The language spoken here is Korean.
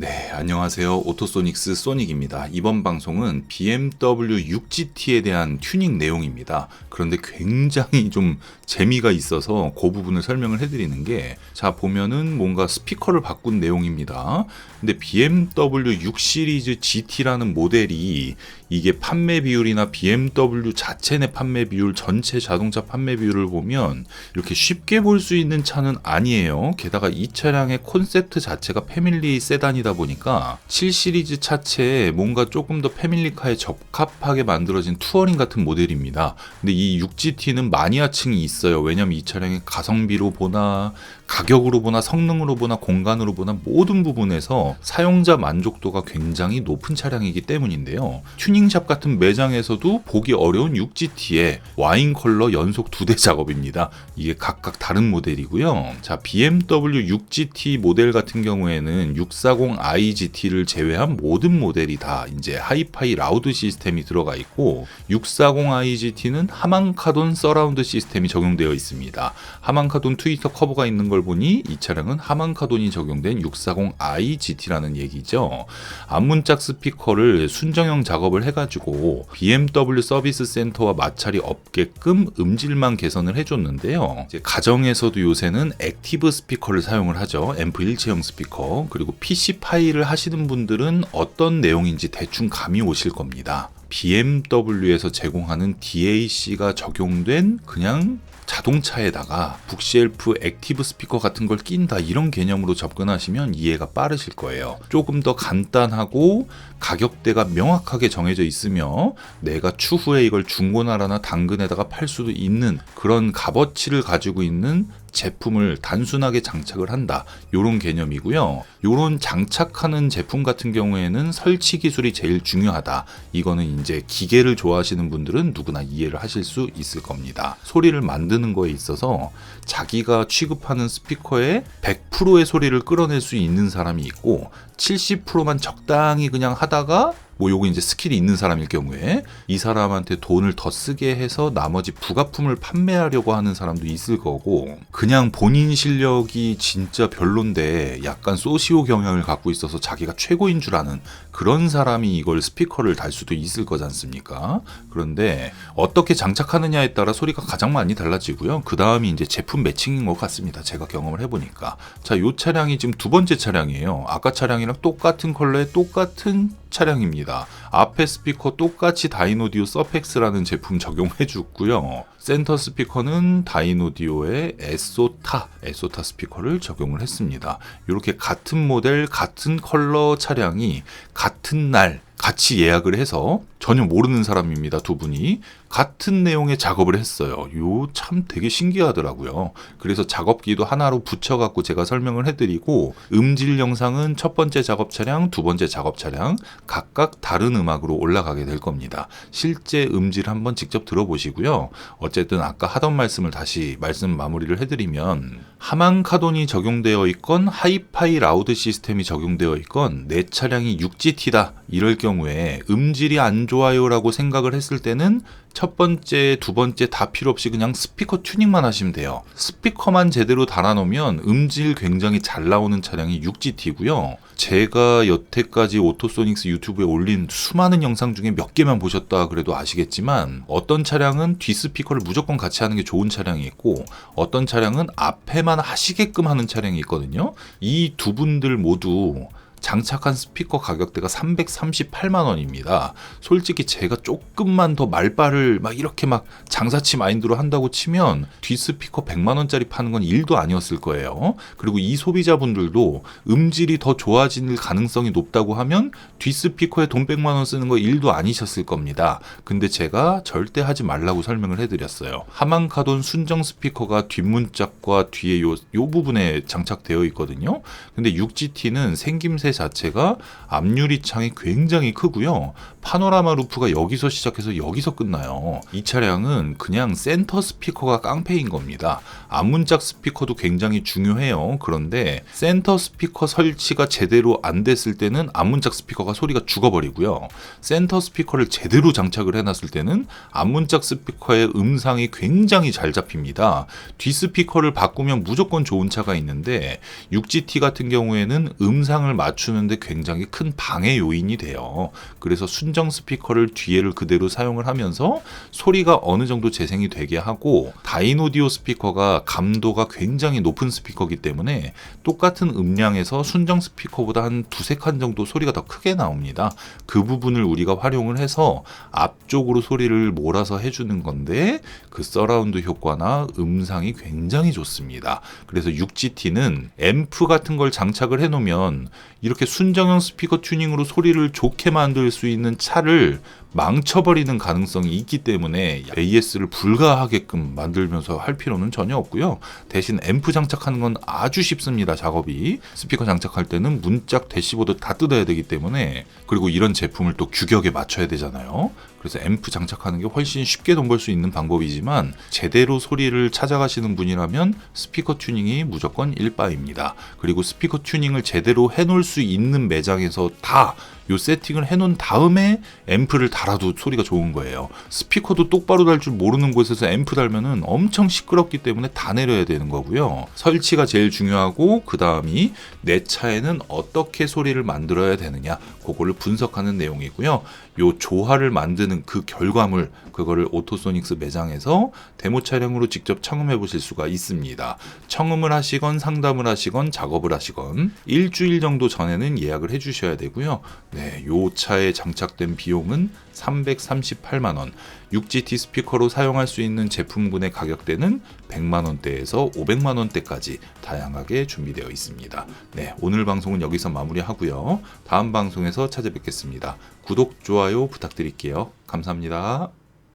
네, 안녕하세요. 오토소닉스 소닉입니다. 이번 방송은 BMW 6GT에 대한 튜닝 내용입니다. 그런데 굉장히 좀 재미가 있어서 그 부분을 설명을 해드리는 게, 자, 보면은 뭔가 스피커를 바꾼 내용입니다. 근데 BMW 6 시리즈 GT라는 모델이 이게 판매 비율이나 BMW 자체 내 판매 비율, 전체 자동차 판매 비율을 보면 이렇게 쉽게 볼 수 있는 차는 아니에요. 게다가 이 차량의 콘셉트 자체가 패밀리 세단이다 보니까 7 시리즈 차체에 뭔가 조금 더 패밀리카에 적합하게 만들어진 투어링 같은 모델입니다. 근데 이 6GT는 마니아층이 있어요. 왜냐면 이 차량의 가성비로 보나 가격으로 보나 성능으로 보나 공간으로 보나 모든 부분에서 사용자 만족도가 굉장히 높은 차량이기 때문인데요. 튜닝샵 같은 매장에서도 보기 어려운 6GT의 와인 컬러 연속 두 대 작업입니다. 이게 각각 다른 모델이고요. 자, BMW 6GT 모델 같은 경우에는 640iGT를 제외한 모든 모델이 다 이제 하이파이 라우드 시스템이 들어가 있고 640iGT는 하만카돈 서라운드 시스템이 적용되어 있습니다. 하만카돈 트위터 커버가 있는 걸 보니 이 차량은 하만카돈이 적용된 640i GT라는 얘기죠. 앞문짝 스피커를 순정형 작업을 해가지고 BMW 서비스 센터와 마찰이 없게끔 음질만 개선을 해줬는데요. 가정에서도 요새는 액티브 스피커를 사용을 하죠. 앰프 일체형 스피커. 그리고 PC 파일을 하시는 분들은 어떤 내용인지 대충 감이 오실 겁니다. BMW에서 제공하는 DAC가 적용된 그냥 자동차에다가 북쉘프 액티브 스피커 같은 걸 낀다 이런 개념으로 접근하시면 이해가 빠르실 거예요. 조금 더 간단하고 가격대가 명확하게 정해져 있으며 내가 추후에 이걸 중고나라나 당근에다가 팔 수도 있는 그런 값어치를 가지고 있는 제품을 단순하게 장착을 한다. 요런 개념이고요. 요런 장착하는 제품 같은 경우에는 설치 기술이 제일 중요하다. 이거는 이제 기계를 좋아하시는 분들은 누구나 이해를 하실 수 있을 겁니다. 소리를 만드는 거에 있어서 자기가 취급하는 스피커의 100%의 소리를 끌어낼 수 있는 사람이 있고 70%만 적당히 그냥 하다가 뭐 요거 이제 스킬이 있는 사람일 경우에 이 사람한테 돈을 더 쓰게 해서 나머지 부가품을 판매하려고 하는 사람도 있을 거고 그냥 본인 실력이 진짜 별론데 약간 소시오 경향을 갖고 있어서 자기가 최고인 줄 아는 그런 사람이 이걸 스피커를 달 수도 있을 거지 않습니까? 그런데 어떻게 장착하느냐에 따라 소리가 가장 많이 달라지고요. 그 다음이 이제 제품 매칭인 것 같습니다. 제가 경험을 해보니까. 자, 요 차량이 지금 두 번째 차량이에요. 아까 차량이랑 똑같은 컬러의 똑같은 차량입니다. 앞에 스피커 똑같이 다이노디오 서펙스라는 제품 적용해 줬고요. 센터 스피커는 다이노디오의 에소타, 에소타 스피커를 적용을 했습니다. 이렇게 같은 모델, 같은 컬러 차량이 같은 날 같이 예약을 해서 전혀 모르는 사람입니다. 두 분이 같은 내용의 작업을 했어요. 요 참 되게 신기하더라고요. 그래서 작업기도 하나로 붙여 갖고 제가 설명을 해 드리고 음질 영상은 첫 번째 작업 차량, 두 번째 작업 차량 각각 다른 음악으로 올라가게 될 겁니다. 실제 음질 한번 직접 들어보시고요. 어쨌든 아까 하던 말씀을 다시 말씀 마무리를 해 드리면 하만 카돈이 적용되어 있건 하이파이 라우드 시스템이 적용되어 있건 내 차량이 6GT다 이럴 경우에 음질이 안 좋아요라고 생각을 했을 때는 첫 번째, 두 번째 다 필요 없이 그냥 스피커 튜닝만 하시면 돼요. 스피커만 제대로 달아놓으면 음질 굉장히 잘 나오는 차량이 6GT고요. 제가 여태까지 오토소닉스 유튜브에 올린 수많은 영상 중에 몇 개만 보셨다 그래도 아시겠지만 어떤 차량은 뒷스피커를 무조건 같이 하는 게 좋은 차량이 있고 어떤 차량은 앞에만 하시게끔 하는 차량이 있거든요. 이 두 분들 모두 장착한 스피커 가격대가 338만 원입니다. 솔직히 제가 조금만 더 말빨을 막 이렇게 막 장사치 마인드로 한다고 치면 뒷스피커 100만 원짜리 파는 건 일도 아니었을 거예요. 그리고 이 소비자분들도 음질이 더 좋아질 가능성이 높다고 하면 뒷스피커에 돈 100만 원 쓰는 거 일도 아니셨을 겁니다. 근데 제가 절대 하지 말라고 설명을 해드렸어요. 하만카돈 순정 스피커가 뒷문짝과 뒤에 요, 요 부분에 장착되어 있거든요. 근데 6GT는 생김새 자체가 앞유리 창이 굉장히 크고요. 파노라마 루프가 여기서 시작해서 여기서 끝나요. 이 차량은 그냥 센터 스피커가 깡패인 겁니다. 앞문짝 스피커도 굉장히 중요해요. 그런데 센터 스피커 설치가 제대로 안 됐을 때는 앞문짝 스피커가 소리가 죽어버리고요. 센터 스피커를 제대로 장착을 해놨을 때는 앞문짝 스피커의 음상이 굉장히 잘 잡힙니다. 뒷 스피커를 바꾸면 무조건 좋은 차가 있는데 6GT 같은 경우에는 음상을 맞 맞추는데 굉장히 큰 방해 요인이 돼요. 그래서 순정 스피커를 뒤에를 그대로 사용을 하면서 소리가 어느 정도 재생이 되게 하고 다이노디오 스피커가 감도가 굉장히 높은 스피커이기 때문에 똑같은 음량에서 순정 스피커보다 한 두세 칸 정도 소리가 더 크게 나옵니다. 그 부분을 우리가 활용을 해서 앞쪽으로 소리를 몰아서 해주는 건데 그 서라운드 효과나 음상이 굉장히 좋습니다. 그래서 6GT는 앰프 같은 걸 장착을 해놓으면 이렇게 순정형 스피커 튜닝으로 소리를 좋게 만들 수 있는 차를 망쳐버리는 가능성이 있기 때문에 AS를 불가하게끔 만들면서 할 필요는 전혀 없고요. 대신 앰프 장착하는 건 아주 쉽습니다. 작업이 스피커 장착할 때는 문짝 대시보드 다 뜯어야 되기 때문에 그리고 이런 제품을 또 규격에 맞춰야 되잖아요. 그래서 앰프 장착하는 게 훨씬 쉽게 돈 벌 수 있는 방법이지만 제대로 소리를 찾아가시는 분이라면 스피커 튜닝이 무조건 일바입니다. 그리고 스피커 튜닝을 제대로 해놓을 수 있는 매장에서 다 요 세팅을 해놓은 다음에 앰프를 달아도 소리가 좋은 거예요. 스피커도 똑바로 달 줄 모르는 곳에서 앰프 달면은 엄청 시끄럽기 때문에 다 내려야 되는 거고요. 설치가 제일 중요하고 그 다음이 내 차에는 어떻게 소리를 만들어야 되느냐 그거를 분석하는 내용이고요. 요 조화를 만드는 그 결과물 그거를 오토소닉스 매장에서 데모 차량으로 직접 청음해 보실 수가 있습니다. 청음을 하시건 상담을 하시건 작업을 하시건 일주일 정도 전에는 예약을 해 주셔야 되고요. 네, 요 차에 장착된 비용은 338만 원. 6GT 스피커로 사용할 수 있는 제품군의 가격대는 100만 원대에서 500만 원대까지 다양하게 준비되어 있습니다. 네, 오늘 방송은 여기서 마무리하고요. 다음 방송에서 찾아뵙겠습니다. 구독, 좋아요 부탁드릴게요. 감사합니다.